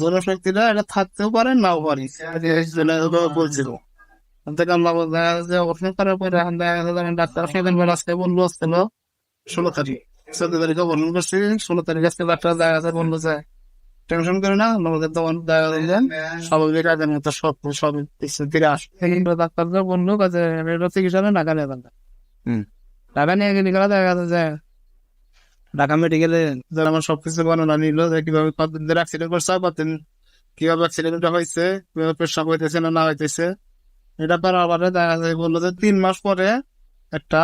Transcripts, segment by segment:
জনশক্তিরা এটা থাকতেও পারে নাও পারে। বলছিল। থেকে আল্লাহ দেখা যাচ্ছে যে করার পরে এখন দেখা যাচ্ছে যে ডাক্তার সেদিন আজকে বলল আসছিল ষোলো তারিখ। চোদ্দ তারিখে বলুন করছি ষোলো তারিখ আজকে ডাক্তার দেখা যাচ্ছে বলল যে টেনশন করে না আমাদের তখন দেখা যায় স্বাভাবিক আগের মতো সব সব কিছু ফিরে আসে কিন্তু ডাক্তাররা বলল যে এটা চিকিৎসা নেই ঢাকা নিয়ে গেলে দেখা যাচ্ছে যে ঢাকা মেডিকেলে যারা আমার সবকিছু বর্ণনা নিল যে কীভাবে কতদিন অ্যাক্সিডেন্ট করছে কতদিন কীভাবে অ্যাক্সিডেন্টটা হয়েছে, কীভাবে পেশাব হইতেছে না না হইতেছে, এটা পরে দেখা যায় বলল যে তিন মাস পরে একটা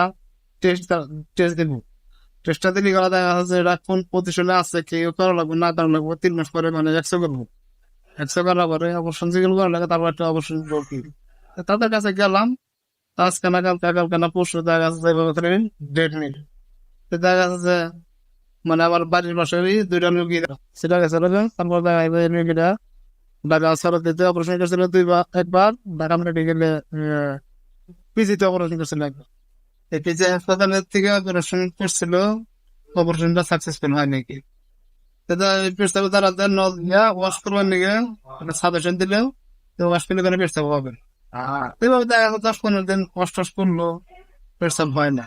টেস্ট টেস্ট দিব। টেস্টটা দিলে গেলে দেখা যাচ্ছে এটা কোন পজিশনে আছে কেউ করা লাগবে, না করা লাগবে, তিন মাস পরে মানে একশো করব একশো করার পরে অবশ্যই যেগুলো করা লাগে, তারপর একটা ভর্তি তো তাদের কাছে গেলাম আজকে না কালকে কালকে না পরশু দেখা যাচ্ছে ডেট নিল। দেখা যাচ্ছে মানে আমার বাড়ির পাশেরই দুইটা মুরগি সেটা গেছে তারপর মুরগিটা ঢাকা সরত দিতে অপারেশন করছিল দুইবার একবার ঢাকা মেডিকেলে পিজিতে অপারেশন করছিল একবার। এই পিজি হাসপাতালের থেকে অপারেশন করছিল অপারেশনটা সাকসেসফুল হয় নাকি? তারা দেন নল দিয়া ওয়াশ করবার নিগে সাজেশন দিলেও তো ওয়াশ করলে কোনো হবে দেখা দশ পনেরো দিন ওয়াশ টস করল পেশাব হয় না।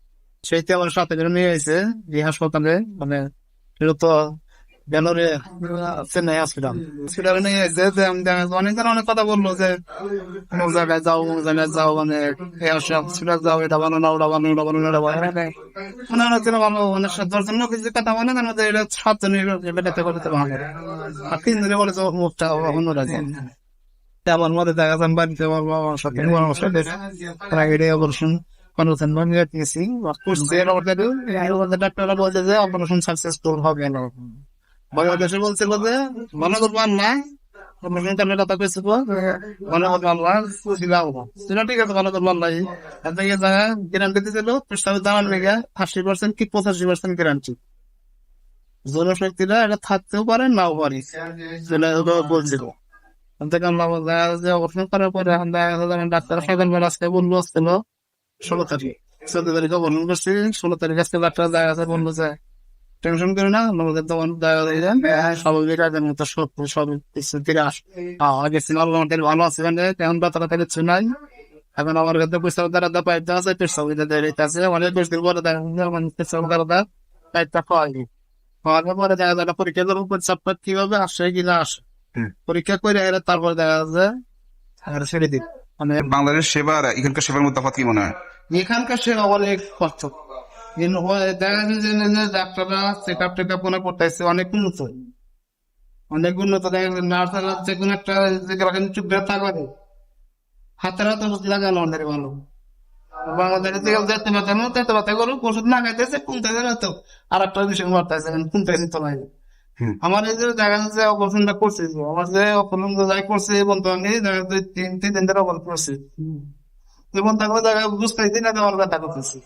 সেইতে আমার সাথে করে নিয়ে এসে এই হাসপাতালে মানে এটা তো চেন্নাই হসপিটাল। হসপিটালে নিয়ে যে অনেক কথা বলল যে অমুক জায়গায় যাও অমুক জায়গায় যাও মানে হসপিটাল যাও, এটা বানো না, ওটা বানো ওটা বানো বানো মানে অনেক ভালো মানে লোক কিছু কথা বলে, তার মধ্যে এটা সাতজন বেটাতে করতে ভালো। আর তিন দিনে বলে যে মুখটা অন্য রাজ্যে। আমার মধ্যে দেখা যান বাড়িতে আমার সাথে আমার সাথে প্রাইভেটে অপারেশন কনভেনশন বানিয়ে দিয়েছি করছে ডাক্তাররা বলছে যে অপারেশন সাকসেসফুল হবে না। বাংলাদেশে বলছে যে মনে না। গ্যারান্টি জনশক্তিরা এটা থাকতেও পারে নাও পারে। যেটা বলছিল। থেকে আমরা অপারেশন করার পরে ডাক্তার সকাল বেলা আজকে বলল আসছিল ষোলো তারিখ। চোদ্দ তারিখে বলুন করছি ষোলো তারিখ আজকে ডাক্তার দেখা যাচ্ছে বলল যে টেনশন করে না আমাদের তখন দেখা যায় যে। স্বাভাবিক আগের মতো সব সব আসে। আগে সিনেমা আমাদের ভালো আছে মানে তেমন থেকে কিছু নাই। এখন আমার কাছে পয়সা দ্বারা দা পাইতে আছে পেশা দিয়ে আছে। অনেক বেশ দিন পরে দেখা যায় মানে পেশা দ্বারা দা পাইতে পাই পাওয়ার পরে দেখা যায় পরীক্ষা দেবো কীভাবে আসে কিনা আসে। পরীক্ষা করে তারপর দেখা যাচ্ছে আর ছেড়ে দিন মানে বাংলাদেশ সেবা আর এখানকার সেবার মধ্যে তফাৎ কি মনে হয়? এখানকার সেবা অনেক কষ্ট দেখা যায় যে ডাক্তাররা চেক আপ টেক আপ করতেছে অনেক উন্নত। অনেক উন্নত দেখা যায় নার্সারা যে কোনো একটা চুপ ব্যথা করে হাতের হাতে ওষুধ লাগানো অনেক ভালো। বাংলাদেশে থেকে যেতে ব্যথা না তেতে ব্যথা করুক ওষুধ লাগাইতেছে কমতেছে না তো আর একটা বিষয় মারতেছে কমতেছে তো হুম। আমার এই যে দেখা যাচ্ছে অপারেশনটা করছে আমার যে অপারেশন যাই করছে বন্ধু আমি দেখা যাচ্ছে তিন তিন দিন ধরে অপারেশন করছে। এবং তাকে দেখা বুঝতে দিন না আমার ব্যথা করতেছে।